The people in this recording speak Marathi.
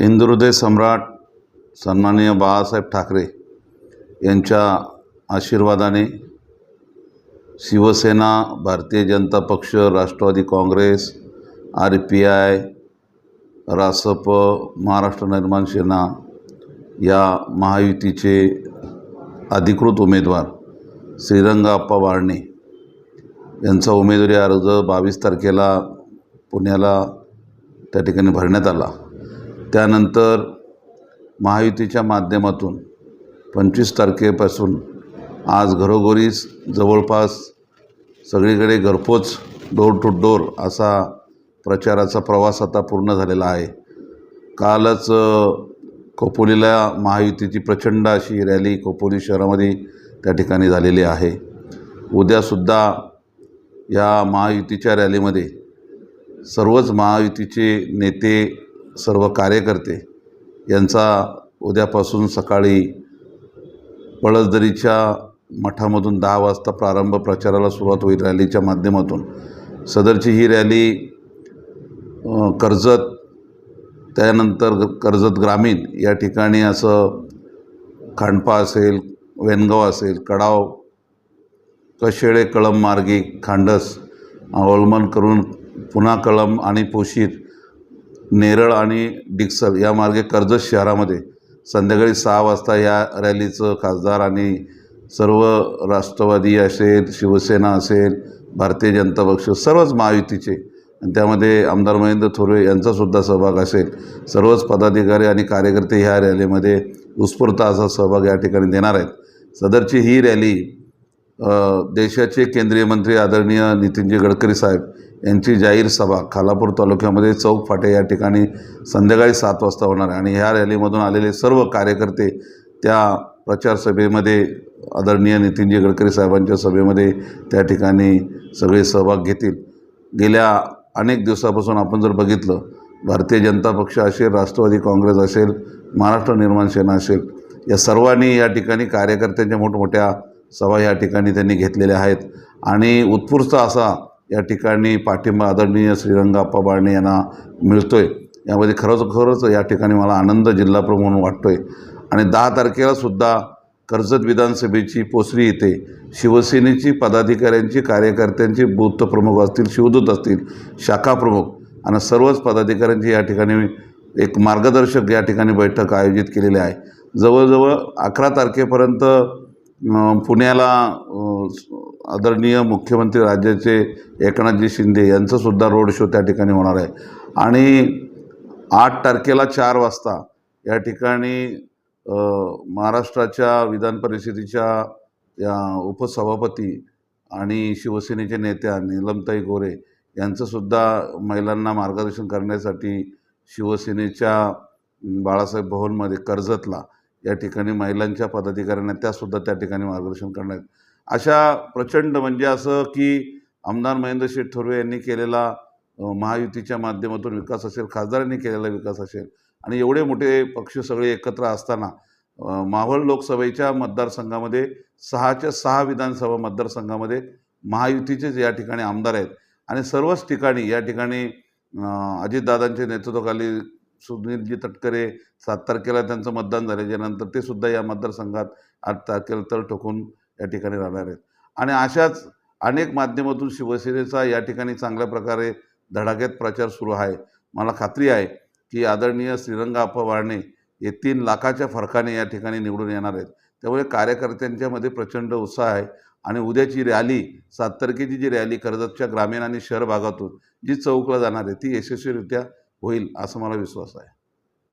हिंदुहृदय सम्राट सन्माननीय बाळासाहेब ठाकरे यांच्या आशीर्वादाने Shiv Sena Bharatiya Janata Paksha Rashtravadi Congress R P I Rasap Maharashtra Navnirman Sena या महायुतीचे अधिकृत उमेदवार श्रीरंगाप्पा आप्पा वाळणे यांचा उमेदवारी अर्ज बावीस तारखेला पुण्याला त्या ठिकाणी भरण्यात आला. त्यानंतर महायुतीच्या माध्यमातून पंचवीस तारखेपासून आज घरोघरी जवळपास सगळीकडे घरपोच डोर टू डोर असा प्रचाराचा प्रवास आता पूर्ण झालेला आहे. कालच खोपोलीला महायुतीची प्रचंड अशी रॅली खोपोली शहरामध्ये त्या ठिकाणी झालेली आहे. उद्यासुद्धा या महायुतीच्या रॅलीमध्ये सर्वच महायुतीचे नेते सर्व कार्यकर्ते यांचा उद्यापासून सकाळी पळसदरीच्या मठामधून दहा वाजता प्रारंभ प्रचाराला सुरुवात होईल रॅलीच्या माध्यमातून. सदरची ही रॅली कर्जत त्यानंतर ग- कर्जत ग्रामीण या ठिकाणी असं खांडपा असेल वेनगाव असेल कडाव कशेळे कळम मार्गी खांडस अवलंबन करून पुन्हा कळम आणि पोशीर नेरळ आणि डिक्सल या मार्गे कर्जत शहरामध्ये संध्याकाळी सहा वाजता या रॅलीचं खासदार आणि सर्व राष्ट्रवादी असेल शिवसेना असेल भारतीय जनता पक्ष सर्वच महायुतीचे आणि त्यामध्ये आमदार महेंद्र थोरवे यांचासुद्धा सहभाग असेल. सर्वच पदाधिकारी आणि कार्यकर्ते ह्या रॅलीमध्ये उत्स्फूर्त असा सहभाग या ठिकाणी देणार आहेत. सदरची ही रॅली देशाचे केंद्रीय मंत्री आदरणीय नितीनजी गडकरी साहेब यांची जाहीर सभा खालापूर तालुक्यामध्ये चौक फाटे या ठिकाणी संध्याकाळी सात वाजता होणार आहे. आणि ह्या रॅलीमधून आलेले सर्व कार्यकर्ते त्या प्रचार सभेमध्ये आदरणीय नितीनजी गडकरी साहेबांच्या सभेमध्ये त्या ठिकाणी सगळे सहभाग घेतील. गेल्या अनेक दिवसापासून आपण जर बघितलं भारतीय जनता पक्ष असेल राष्ट्रवादी काँग्रेस असेल महाराष्ट्र निर्माण सेना असेल या सर्वांनी या ठिकाणी कार्यकर्त्यांच्या मोठमोठ्या सभा या ठिकाणी त्यांनी घेतलेल्या आहेत. आणि उत्स्फूर्त असा या ठिकाणी पाठिंबा आदरणीय श्रीरंगाप्पा बाळणे यांना मिळतो आहे यामध्ये खरंच खरंच या ठिकाणी मला आनंद जिल्हाप्रमुख म्हणून वाटतो आहे आणि दहा तारखेलासुद्धा कर्जत विधानसभेची पोसरी येते शिवसेनेची पदाधिकाऱ्यांची कार्यकर्त्यांची बूथ प्रमुख असतील शिवदूत असतील शाखा प्रमुख आणि सर्वच पदाधिकाऱ्यांची या ठिकाणी एक मार्गदर्शक या ठिकाणी बैठक आयोजित केलेली आहे. जवळजवळ अकरा तारखेपर्यंत पुण्याला आदरणीय मुख्यमंत्री राज्याचे एकनाथजी शिंदे यांचंसुद्धा रोड शो त्या ठिकाणी होणार आहे. आणि आठ तारखेला चार वाजता या ठिकाणी महाराष्ट्राच्या विधान परिषदेच्या या उपसभापती आणि शिवसेनेचे नेत्या नीलमताई गोरे यांचंसुद्धा महिलांना मार्गदर्शन करण्यासाठी शिवसेनेच्या बाळासाहेब भवनमध्ये कर्जतला या ठिकाणी महिलांच्या पदाधिकाऱ्यांना त्यासुद्धा त्या ठिकाणी मार्गदर्शन करण्यात अशा प्रचंड म्हणजे असं की आमदार महेंद्र शेठ थोरवे यांनी केलेला महायुतीच्या माध्यमातून विकास असेल खासदारांनी केलेला विकास असेल आणि एवढे मोठे पक्ष सगळे एकत्र असताना मावळ लोकसभेच्या मतदारसंघामध्ये सहाच्या सहा विधानसभा मतदारसंघामध्ये महायुतीचेच या ठिकाणी आमदार आहेत आणि सर्वच ठिकाणी या ठिकाणी अजितदादांच्या नेतृत्वाखाली सुनीलजी तटकरे सात तारखेला त्यांचं मतदान झाल्याच्यानंतर ते सुद्धा या मतदारसंघात आठ तारखेला तळ ठोकून या ठिकाणी राहणार आहेत. आणि अशाच अनेक माध्यमातून शिवसेनेचा या ठिकाणी चांगल्या प्रकारे धडाक्यात प्रचार सुरू आहे. मला खात्री आहे की आदरणीय श्रीरंगा अप्पा वाळणे हे तीन लाखाच्या फरकाने या ठिकाणी निवडून येणार आहेत. त्यामुळे कार्यकर्त्यांच्यामध्ये प्रचंड उत्साह आहे आणि उद्याची रॅली सात तारखेची जी रॅली कर्जतच्या ग्रामीण आणि शहर भागातून जी चौकला जाणार आहे ती यशस्वीरित्या होईल असं मला विश्वास आहे.